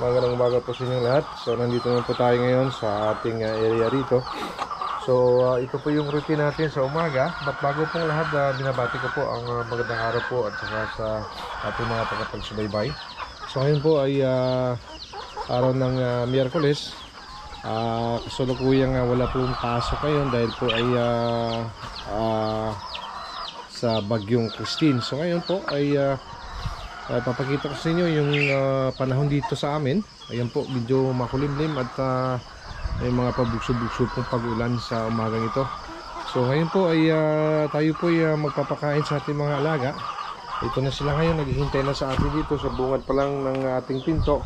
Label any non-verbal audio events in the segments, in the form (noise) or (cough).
Magandang umaga po sa inyong lahat. So nandito naman po tayo ngayon sa ating uh, area rito. So uh, ito po yung routine natin sa umaga. But bago pong lahat, uh, binabati ko po ang uh, magandang araw po at saka sa ating mga tagapagsubaybay. So ngayon po ay uh, araw ng uh, Miyerkules. Uh, kasalukuyang uh, wala pong pasok ngayon dahil po ay uh, uh, sa bagyong Christine. So ngayon po ay uh, Uh, papakita ko sa inyo yung uh, panahon dito sa amin. Ayan po, medyo makulimlim at uh, may mga pabugso-bugso pong pag-ulan sa umagang ito. So ngayon po ay uh, tayo po ay uh, magpapakain sa ating mga alaga. Ito na sila ngayon, naghihintay na sa atin dito sa bungad pa lang ng ating pinto.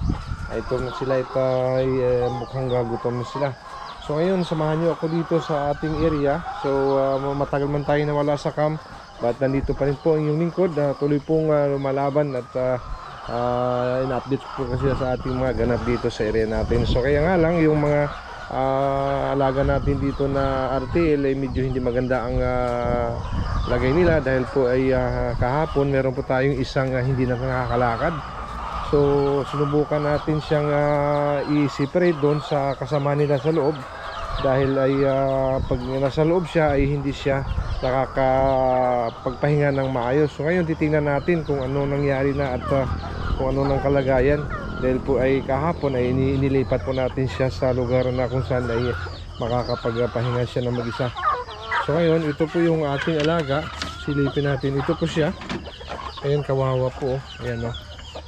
Ito na sila, ito ay uh, mukhang gagutom na sila. So ngayon, samahan nyo ako dito sa ating area. So uh, matagal man tayo nawala sa camp. But nandito pa rin po ang inyong lingkod. Uh, tuloy pong uh, lumalaban at uh, uh, in-update po kasi sa ating mga ganap dito sa area natin. So kaya nga lang yung mga uh, alaga natin dito na RTL ay medyo hindi maganda ang uh, lagay nila dahil po ay uh, kahapon meron po tayong isang uh, hindi na nakakalakad. So sinubukan natin siyang uh, i-separate doon sa kasama nila sa loob dahil ay uh, pag nasa loob siya ay hindi siya nakakapagpahinga ng maayos. So ngayon titingnan natin kung ano nangyari na at uh, kung ano nang kalagayan dahil po ay kahapon ay inilipat po natin siya sa lugar na kung saan ay makakapagpahinga siya ng mag-isa. So ngayon ito po yung ating alaga. Silipin natin. Ito po siya. Ayan kawawa po. oh. Ayan o.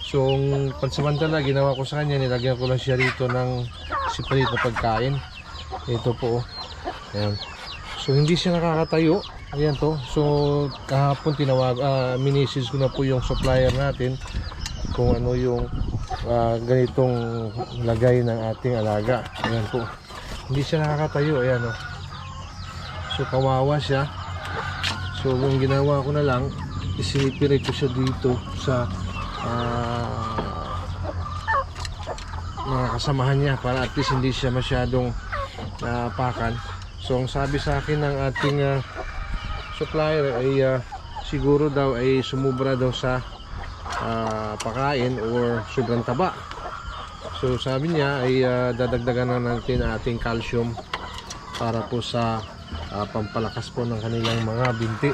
So ang pansamantala ginawa ko sa kanya nilagyan ko lang siya rito ng separate na pagkain. Ito po. oh. Ayan. So hindi siya nakakatayo. Ayan to. So kahapon tinawag uh, minisis ko na po yung supplier natin kung ano yung ah, ganitong lagay ng ating alaga. Ayan po. Hindi siya nakakatayo. Ayan o. So kawawa siya. So yung ginawa ko na lang isinipiray ko siya dito sa ah, mga kasamahan niya para at least hindi siya masyadong napakan. So ang sabi sa akin ng ating ah, supplier ay ah, siguro daw ay sumubra daw sa ah, pakain or sobrang taba. So sabi niya ay ah, dadagdagan na natin ating calcium para po sa ah, pampalakas po ng kanilang mga binti.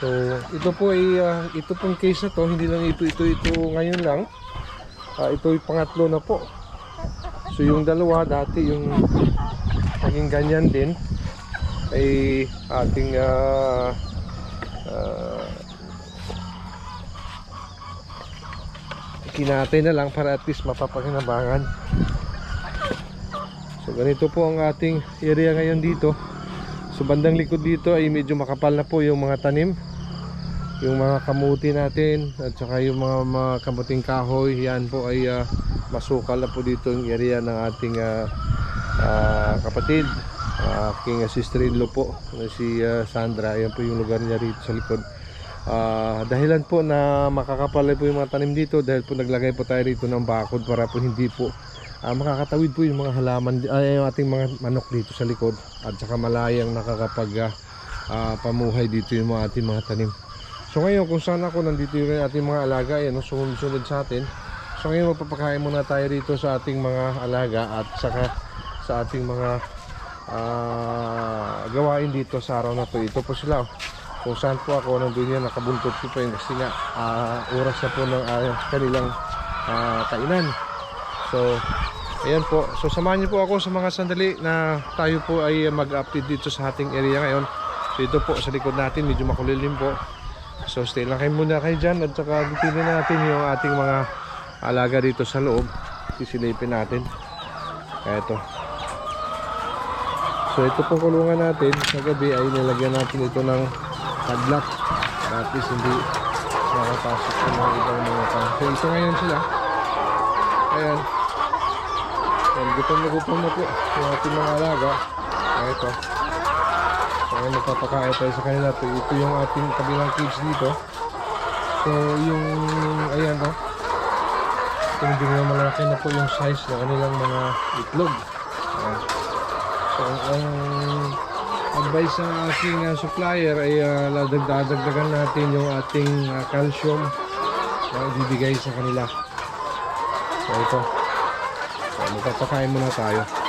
So ito po ay ah, ito pong case na to hindi lang ito ito ito ngayon lang. Ah, ito ay pangatlo na po. So yung dalawa dati yung naging ganyan din ay ating ah, ah, kinatay na lang para at least mapapakinabangan. So ganito po ang ating area ngayon dito. So bandang likod dito ay medyo makapal na po yung mga tanim. Yung mga kamuti natin at saka yung mga, mga kamuting kahoy yan po ay ah, masukal na po dito yung area ng ating ah, ah, kapatid ah, aking uh, sister-in-law po na si ah, Sandra. Ayan po yung lugar niya rito sa likod. Ah, dahilan po na makakapal po yung mga tanim dito dahil po naglagay po tayo rito ng bakod para po hindi po ah, makakatawid po yung mga halaman ay yung ating mga manok dito sa likod. At saka malayang nakakapag ah, pamuhay dito yung mga ating mga tanim. So ngayon kung saan ako nandito yung ating mga alaga yan sumunod sa atin so ngayon magpapakain muna tayo rito sa ating mga alaga at saka sa ating mga ah, gawain dito sa araw na to. Ito po sila oh. Kung saan po ako nandun yan nakabuntot ko pa yun kasi nga ah, oras na po ng ah, kanilang ah, kainan. So ayan po. So samahan niyo po ako sa mga sandali na tayo po ay mag-update dito sa ating area ngayon. So ito po sa likod natin medyo makulilim po. So stay lang kayo muna kayo dyan at saka dipinin natin yung ating mga alaga dito sa loob sisilipin natin ito So ito pong kulungan natin sa gabi ay nilagyan natin ito ng padlock. At least hindi makapasok sa mga ibang mga tao. So ito ngayon sila. Ayan. Ayan, gutom na gutom na po yung ating mga alaga. Ito. So ngayon magpapakain tayo sa kanila. Ito, yung ating kabilang cage dito. So yung, ayan o. Medyo na malaki na po yung size ng kanilang mga itlog. So, ang advice sa aking uh, supplier ay uh, dadagdagan natin yung ating uh, calcium na ibibigay sa kanila. So ito. So magpapakain muna tayo.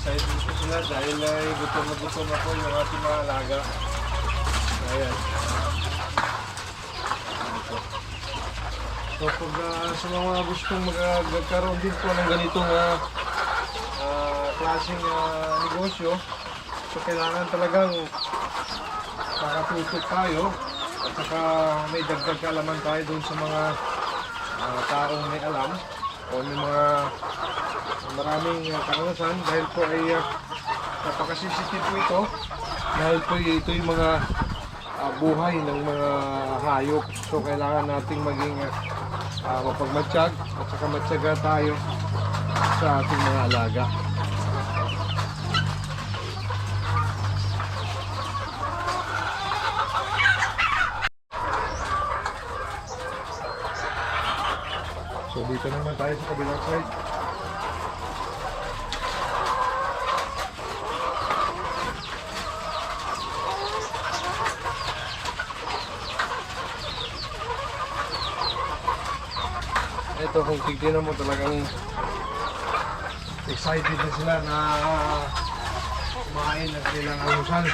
Excited, po sila dahil ay gutom na gutom na po yung ating mga alaga. Ayan. So pag ah, sa mga gustong mag- magkaroon din po ng ganitong ah, ah, klaseng ah, negosyo, so kailangan talagang makatutok tayo at saka may dagdag kaalaman tayo dun sa mga ah, taong may alam o may mga maraming uh, karanasan dahil po ay uh, napakasisitive po ito. Dahil po ito yung mga ah, buhay ng mga hayop. So kailangan nating maging uh, uh, mapagmatsyag at saka matyaga tayo sa ating mga alaga. So dito naman tayo sa kabilang side Kung titignan mo talagang excited na sila na kumain ng kanilang almusal.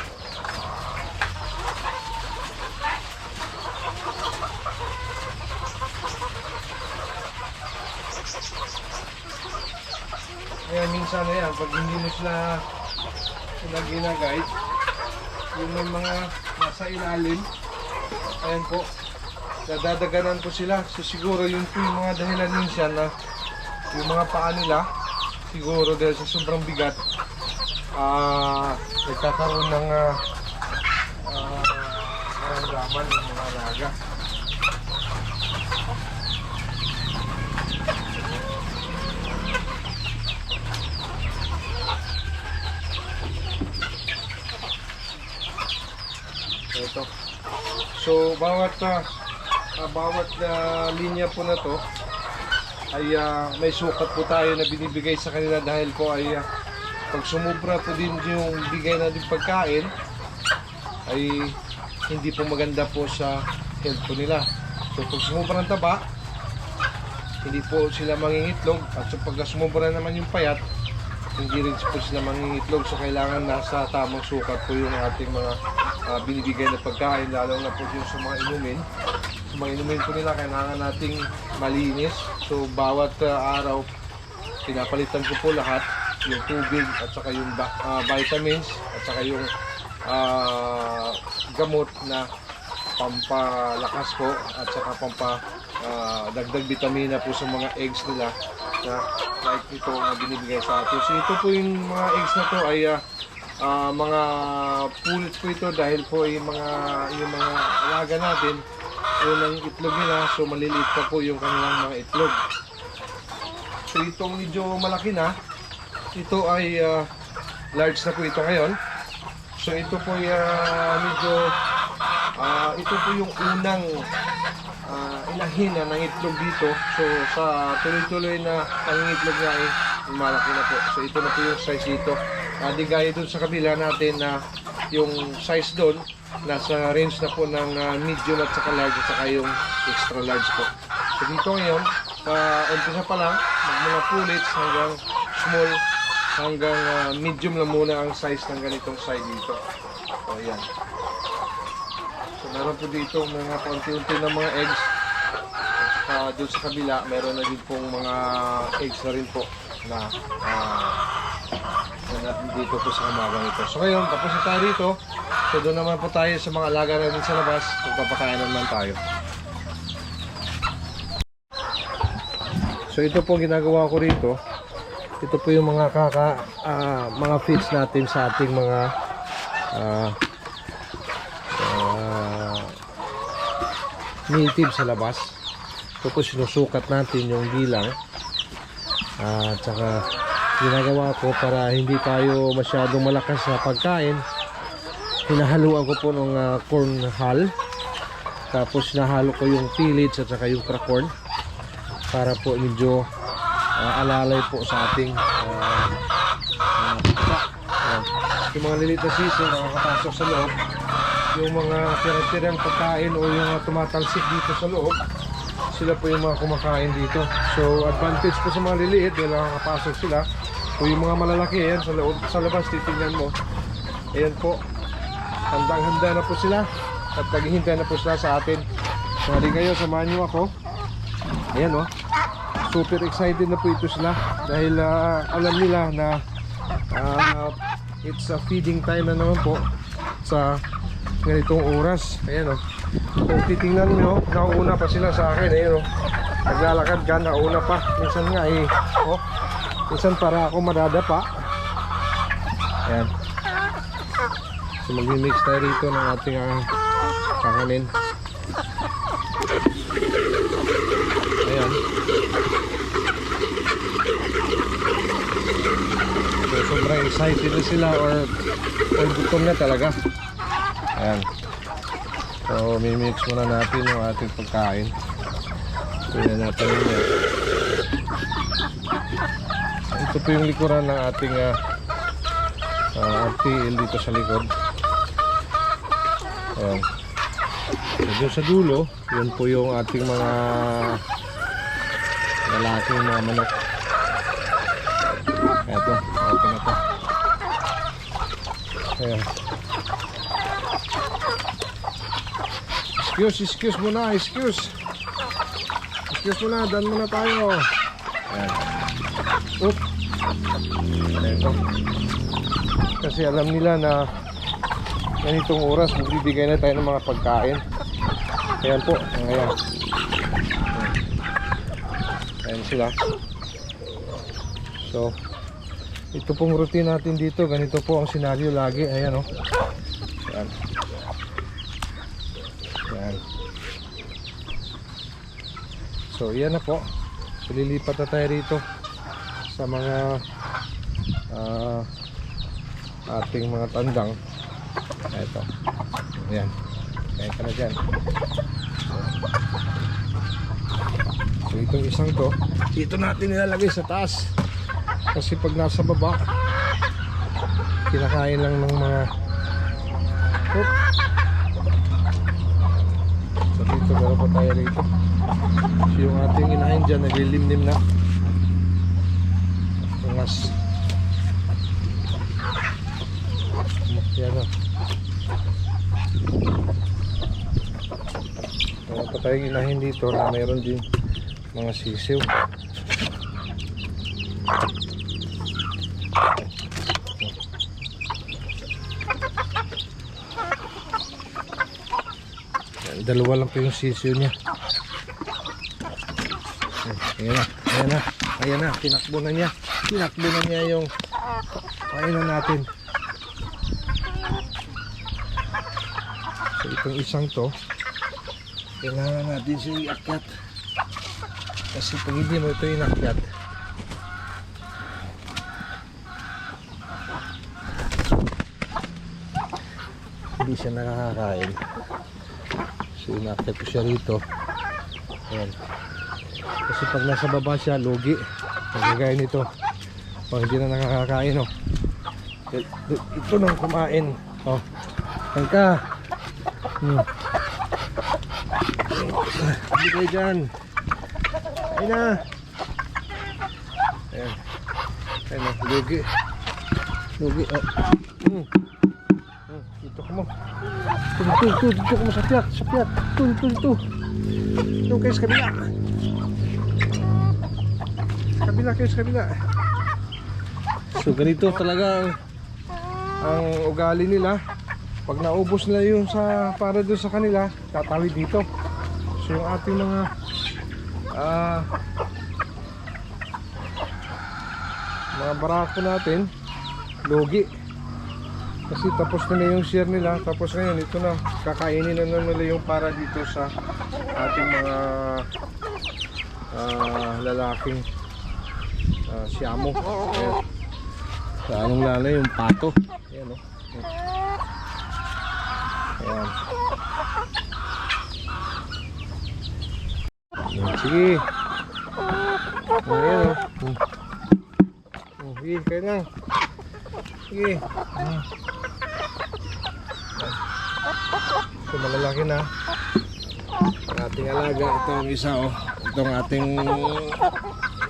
Kaya minsan na pag hindi mo sila sila ginaguide, yung mga nasa ilalim, ayan po, nadadaganan po sila. So siguro yun po yung mga dahilan minsan na yung mga paa nila, siguro dahil sa sobrang bigat, ah nagkakaroon ng ah ah, karamdaman ng mga alaga. Ito. So bawat ah, ah, bawat ah, linya po na to ay ah, may sukat po tayo na binibigay sa kanila dahil po ay ah, pag sumubra po din yung bigay natin pagkain ay hindi po maganda po sa health po nila. So pag sumubra ng taba, hindi po sila mangingitlog at so pag sumubra naman yung payat, hindi rin po sila mangingitlog so kailangan nasa tamang sukat po yung ating mga ah, binibigay na pagkain lalo na po yung sa mga inumin sa mga inumin po nila kailangan nating malinis so bawat ah, araw pinapalitan ko po lahat yung tubig at saka yung ah, vitamins at saka yung ah, gamot na pampalakas po at saka pampa ah, dagdag vitamina po sa mga eggs nila na like ito na binibigay sa atin. So ito po yung mga eggs na to ay ah, ah, mga pullets po ito dahil po yung mga yung mga alaga natin yun ang itlog nila so maliliit pa po yung kanilang mga itlog. So itong medyo malaki na ito ay ah, large na po ito ngayon. So ito po ay ah, medyo ah, ito po yung unang ah, inahin na ng itlog dito. So sa tuloy-tuloy na pangingitlog niya ay malaki na po. So ito na po yung size dito. Uh, di gaya dun sa kabila natin na yung size doon nasa range na po ng ah, medium at saka large at saka yung extra large po. So dito ngayon, uh, umpisa pa lang, mga pullets hanggang small hanggang ah, medium lang muna ang size ng ganitong size dito. So ayan. So meron po dito mga paunti-unti ng mga eggs. At doon sa kabila, meron na din pong mga eggs na rin po na na dito po sa umagang ito. So ngayon, tapos na tayo dito. So doon naman po tayo sa mga alaga natin sa labas. Magpapakain naman tayo. So ito po ginagawa ko rito. Ito po yung mga kaka ah, mga feeds natin sa ating mga ah ah, native sa labas. Ito po sinusukat natin yung bilang. At saka ginagawa ko para hindi tayo masyadong malakas sa pagkain. Hinahaluan ko po ng ah, corn hull. Tapos hinahalo ko yung pillage at saka yung cracorn para po medyo ah, alalay po sa ating ah, pusa. Ayan. Yung mga lilit na sisi nakakapasok sa loob. Yung mga tira-tirang pagkain o yung mga tumatalsik dito sa loob, sila po yung mga kumakain dito. So advantage po sa mga liliit dahil nakakapasok sila. O yung mga malalaki, yan sa, loob, sa labas, titingnan mo. Ayan po, handang-handa na po sila at naghihintay na po sila sa atin. So halika kayo, samahan niyo ako. Ayan o. Super excited na po ito sila dahil ah, alam nila na ah, it's a feeding time na naman po sa ganitong oras. Ayan o. Kung titingnan nyo, nauuna pa sila sa akin. Ayan o. Naglalakad ka, nauna pa. Minsan nga eh. Oh, minsan para ako madadapa. Ayan. So magmi-mix tayo rito ng ating uh, kakanin. Ayan. So sobrang excited na sila or, or gutom na talaga. Ayan. So mimix muna natin yung ating pagkain. Tingnan natin yun. Ito po yung likuran ng ating uh, uh, RTL dito sa likod. Ayan. So, dun sa dulo, yun po yung ating mga lalaking mga manok. Eto, open na to. Ayan. Excuse, excuse muna, excuse. Excuse muna, dan muna tayo. Oop. Eto. Kasi alam nila na ganitong oras magbibigay na tayo ng mga pagkain. Ayan po, ayan. Ayan sila. So, ito pong routine natin dito. Ganito po ang senaryo lagi. Ayan o. Oh. Ayan. Ayan. So, iyan na po. Lilipat na tayo rito sa mga ah, ating mga tandang. Ito. Ayan. Kaya ka na dyan. So, itong isang to, dito natin nilalagay sa taas. Kasi pag nasa baba, kinakain lang ng mga Oop. So, dito meron pa tayo rito. So, yung ating inahin dyan, naglilimlim na. Tungas. Yan o. Meron pa tayong inahin dito na mayroon din mga sisiw. Dalawa lang po yung sisiw niya. Ayan na, ayan na, ayan na, tinakbo na niya. Tinakbo na niya yung kainan natin. So itong isang to, kailangan natin siya iakyat. Kasi pag hindi mo ito inakyat, hindi siya nakakakain. So inakyat ko siya rito. Ayan. Kasi pag nasa baba siya, lugi. Magagaya nito. Pag hindi na nakakakain, oh. Ito nang kumain. Oh. Saan ka? Hmm. Hindi kayo dyan. Ayun na. Ayan na, lugi. Lugi, oh. Hmm. Hmm. Dito ka mo. Dito, dito, dito, dito ka mo sa piyat, sa piyat. Dito, dito, dito. Dito kayo sa kabila. Sa kabila kayo sa kabila. So ganito talaga ang, ang ugali nila. Pag naubos na yung sa para doon sa kanila, tatawid dito. So yung ating mga ah mga barako natin, logi. Kasi tapos na na yung share nila, tapos ngayon ito na, kakainin na na nila yung para dito sa ating mga ah, lalaking siyamo. Ayan. Sa anong lala yung pato. Ayan o. Ayan. Ayan, Sige. Ayan o. Hmm. Oh, sige, kayo na. Sige. So malalaki na. Ang ating alaga. Ito ang isa oh. Ito ang ating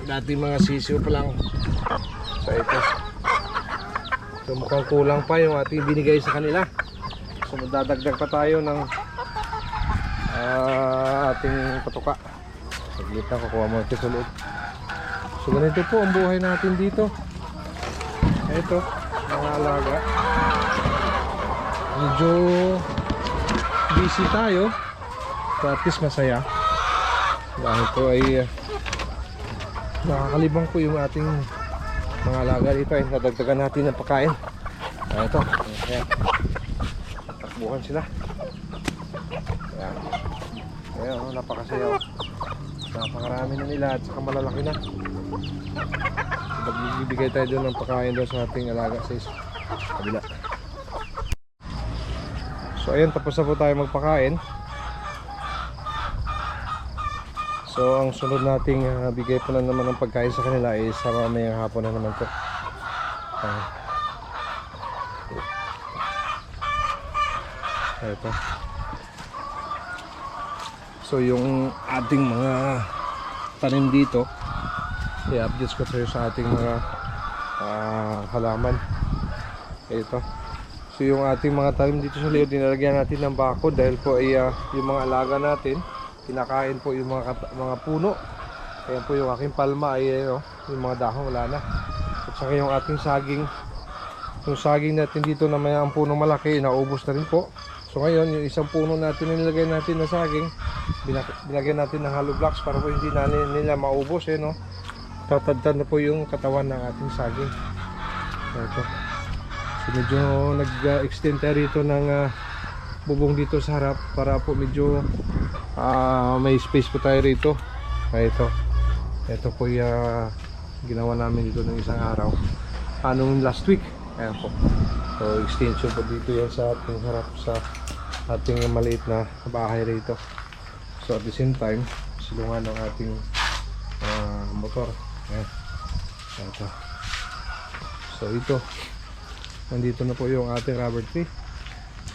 dating mga sisiyo pa lang. So ito. So mukhang kulang pa yung ating binigay sa kanila. So magdadagdag pa tayo ng ah, ating patuka. Saglit na kukuha mo ito sa loob. So ganito po ang buhay natin dito. Ito, mga alaga. Medyo busy tayo. Least masaya. Dahil po ay ah, nakakalibang po yung ating mga alaga dito ay nadagdagan natin ng pagkain. Ah, ito. Ayan. Takbuhan sila. Ayan. Ayan, oh, napakasaya. oh. Napakarami na nila at saka malalaki na. Magbibigay tayo doon ng pagkain doon sa ating alaga sa kabila. So ayun, tapos na po tayo magpakain. So ang sunod nating ah, bigay po na naman ng pagkain sa kanila is sa mamayang hapon na naman po. Ah. Ito. So yung ating mga tanim dito, i-updates ko tayo sa ating mga ah, halaman. Ito. So yung ating mga tanim dito sa liyo, dinalagyan natin ng bako dahil po ay ah, yung mga alaga natin, kinakain po yung mga, mga puno. Kaya po yung aking palma ay ano, yung mga dahon wala na. At saka yung ating saging, yung saging natin dito na may ang puno malaki, naubos na rin po. So ngayon, yung isang puno natin na nilagay natin na saging, binagyan natin ng hollow blocks para po hindi na ni- nila maubos eh no. Tatadtad na po yung katawan ng ating saging. Ito. So medyo nag-extend tayo rito ng ah, bubong dito sa harap para po medyo ah, may space po tayo rito. Ah, ito. Ito po yung ah, ginawa namin dito ng isang araw. Anong last week? Ayan po. So extension po dito yan sa ating harap sa ating maliit na bahay rito. So at the same time, silungan ng ating ah, motor. Ayan. Ito. So ito. Nandito na po yung ating rubber tree.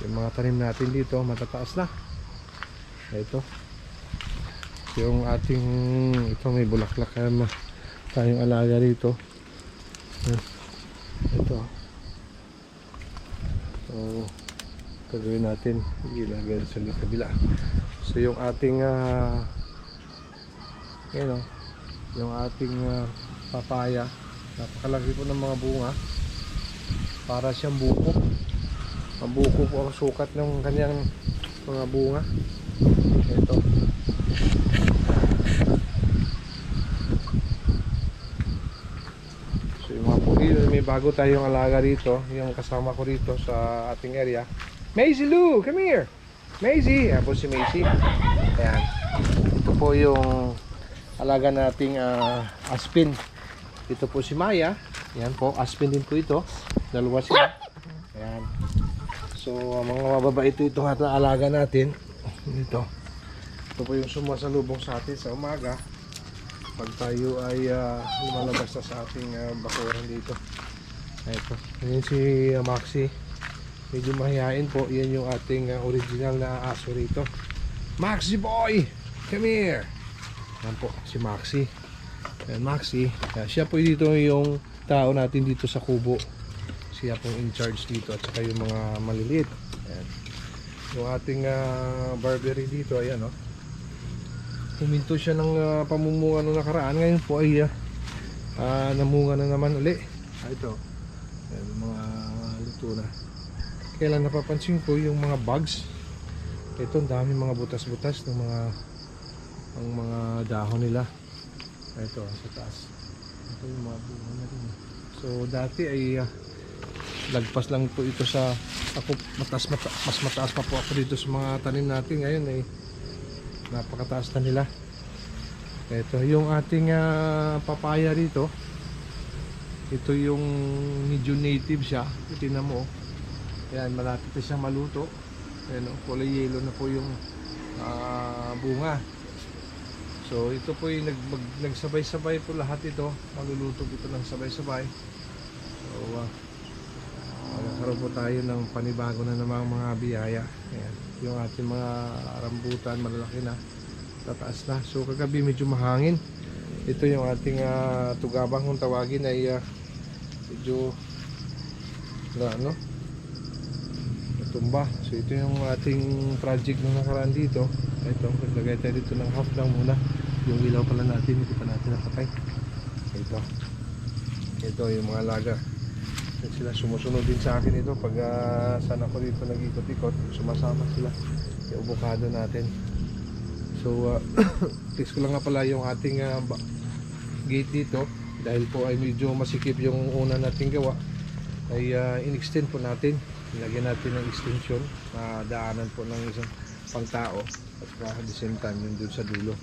Yung mga tanim natin dito, matataas na. Ito. Yung ating, ito may bulaklak um, tayong alaga rito. Ito. So, gagawin natin, ilagay sa kabila. So yung ating, ah, yun o, yung ating ah, papaya, napakalaki po ng mga bunga para siyang buko ang buko po ang sukat ng kanyang mga bunga ito. So yung mga pugi may bago tayong alaga rito yung kasama ko rito sa ating area. Maisie Lou come here. Maisie. Ayan po si Maisie. Ayan. Ito po yung alaga nating ah, aspin ito po si Maya. Yan po aspin din po ito. Dalawa sila. Ayan. So mga mababait ito itong alaga natin ito ito po yung sumasalubong sa atin sa umaga. Pag tayo ay ah, lumalabas na sa ating uh, bakuran dito. Ito. Yan si ah, Maxi medyo mahihain po. Yan yung ating ah, original na aso rito. Maxi boy! Come here! Yan po si Maxi yan Maxi Ah, siya po dito yung tao natin dito sa kubo. Siya pong in charge dito at saka yung mga maliliit. Ayan. Yung ating ah, barbery dito ayan oh. huminto siya ng ah, pamumunga nung nakaraan ngayon po ay ah, namunga na naman uli ah, ito ayan, mga luto na kailan napapansin ko yung mga bugs. Ito, ang dami mga butas-butas ng mga ang mga dahon nila. Ito, sa taas. Ito yung mga bunga na rin. So, dati ay ah, lagpas lang po ito sa ako mataas mata, mas mataas pa po ako dito sa mga tanim natin ngayon ay napakataas na nila. Ito yung ating ah, papaya rito. Ito yung medyo native siya. Tingnan mo. oh. Yan, malapit na siya maluto. Ayan, oh, kulay yellow na po yung ah, bunga. So ito po yung nag, mag, nagsabay-sabay po lahat ito. Maluluto ito ng sabay-sabay. So uh, magkakaroon po tayo ng panibago na namang mga biyaya. Ayan. Yung ating mga rambutan malalaki na. Tataas na. So kagabi medyo mahangin. Ito yung ating ah, tugabang kung tawagin ay ah, medyo na ano natumba. So ito yung ating project na nakaraan dito. Ito, naglagay tayo dito ng half lang muna. Yung ilaw pala natin, hindi pa natin napatay. Ito. Ito yung mga laga. At sila sumusunod din sa akin ito. Pag uh, saan ako dito nag-ikot-ikot, sumasama sila. Yung avocado natin. So, uh, (coughs) fix ko lang nga pala yung ating ah, ba- gate dito. Dahil po ay medyo masikip yung una nating gawa ay uh, in-extend po natin. Nilagyan natin ng extension. Na daanan po ng isang pangtao. At saka at the same time yung dun sa dulo.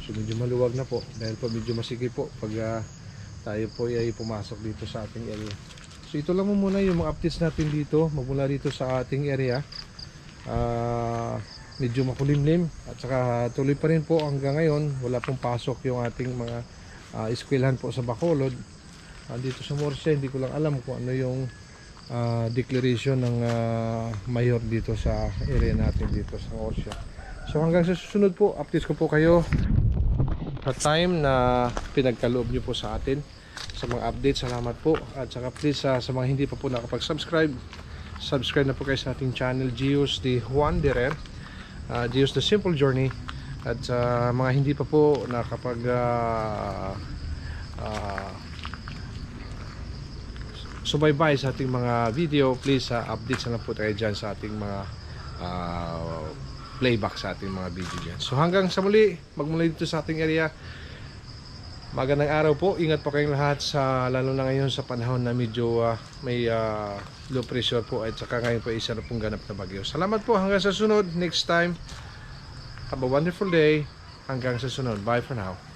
So medyo maluwag na po. Dahil po medyo masikip po. Pag ah, tayo po ay pumasok dito sa ating area so ito lang muna yung mga updates natin dito magmula dito sa ating area. Ah, medyo makulimlim. At saka tuloy pa rin po hanggang ngayon wala pong pasok yung ating mga uh, eskwelahan po sa Bacolod. Dito sa Morsia hindi ko lang alam kung ano yung ah, declaration ng ah, mayor dito sa area natin dito sa Morsia so hanggang sa susunod po updates ko po kayo sa time na pinagkaloob nyo po sa atin sa mga updates salamat po. At saka please ah, sa mga hindi pa po nakapag-subscribe subscribe na po kayo sa ating channel Gios the Wanderer uh, Gios the Simple Journey. At sa mga hindi pa po nakapag ah, ah, subaybay sa ating mga video please uh, updates na po tayo dyan sa ating mga ah, playback sa ating mga video dyan. So hanggang sa muli magmula dito sa ating area magandang araw po. Ingat po kayong lahat sa lalo na ngayon sa panahon na medyo ah, may ah, low pressure po at saka ngayon po isa na pong ganap na bagyo. Salamat po. Hanggang sa sunod next time. Have a wonderful day. Hanggang sa sunod. Bye for now